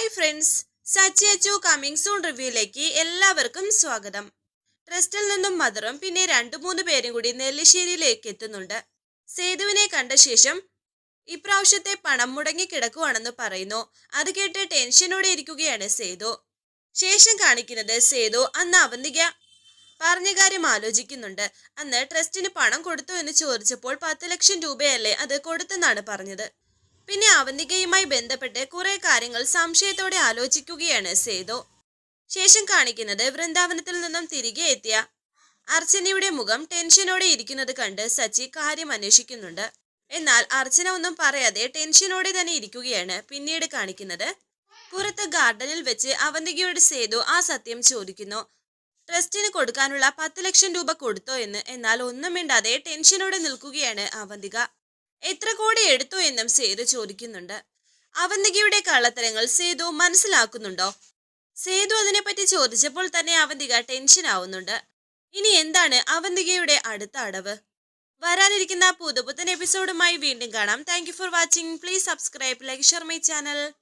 Hi friends Sachi Achu coming soon റിവ്യൂയിലേക്ക് എല്ലാവർക്കും സ്വാഗതം. ട്രസ്റ്റിൽ നിന്നും മദറും പിന്നെ രണ്ടു മൂന്ന് പേരും കൂടി നെല്ലിശ്ശേരിയിലേക്ക് എത്തുന്നുണ്ട്. സേതുവിനെ കണ്ട ശേഷം ഇപ്രാവശ്യത്തെ പണം മുടങ്ങി കിടക്കുവാണെന്ന് പറയുന്നു. അത് കേട്ട് ടെൻഷനോടെ ഇരിക്കുകയാണ് സേതു. ശേഷം കാണിക്കുന്നത് സേതു അന്ന് അവന്തിക പറഞ്ഞ കാര്യം ആലോചിക്കുന്നുണ്ട്. അന്ന് ട്രസ്റ്റിന് പണം കൊടുത്തു എന്ന് ചോദിച്ചപ്പോൾ പത്ത് ലക്ഷം രൂപയല്ലേ അത് കൊടുത്തെന്നാണ് പറഞ്ഞത്. പിന്നെ അവന്തികയുമായി ബന്ധപ്പെട്ട് കുറെ കാര്യങ്ങൾ സംശയത്തോടെ ആലോചിക്കുകയാണ് സേതു. ശേഷം കാണിക്കുന്നത് വൃന്ദാവനത്തിൽ നിന്നും തിരികെ എത്തിയ അർച്ചനയുടെ മുഖം ടെൻഷനോടെ ഇരിക്കുന്നത് കണ്ട് സച്ചി കാര്യം അന്വേഷിക്കുന്നുണ്ട്. എന്നാൽ അർച്ചന ഒന്നും പറയാതെ ടെൻഷനോടെ തന്നെ ഇരിക്കുകയാണ് പിന്നീട് കാണിക്കുന്നത് പുറത്ത് ഗാർഡനിൽ വെച്ച് അവന്തികയുടെ സേതു ആ സത്യം ചോദിക്കുന്നു. ട്രസ്റ്റിന് കൊടുക്കാനുള്ള പത്ത് ലക്ഷം രൂപ കൊടുത്തോ എന്ന് എന്നാൽ ഒന്നും മിണ്ടാതെ ടെൻഷനോടെ നിൽക്കുകയാണ് അവന്തിക. എത്ര കോടി എടുത്തു എന്നും സേതു ചോദിക്കുന്നുണ്ട്. അവന്തികയുടെ കള്ളത്തരങ്ങൾ സേതു മനസ്സിലാക്കുന്നുണ്ടോ? സേതു അതിനെപ്പറ്റി ചോദിച്ചപ്പോൾ തന്നെ അവന്തിക ടെൻഷൻ ആവുന്നുണ്ട്. ഇനി എന്താണ് അവന്തികയുടെ അടുത്ത അടവ്? വരാനിരിക്കുന്ന പുതുപുത്തൻ എപ്പിസോഡുമായി വീണ്ടും കാണാം. Thank for watching please subscribe like my channel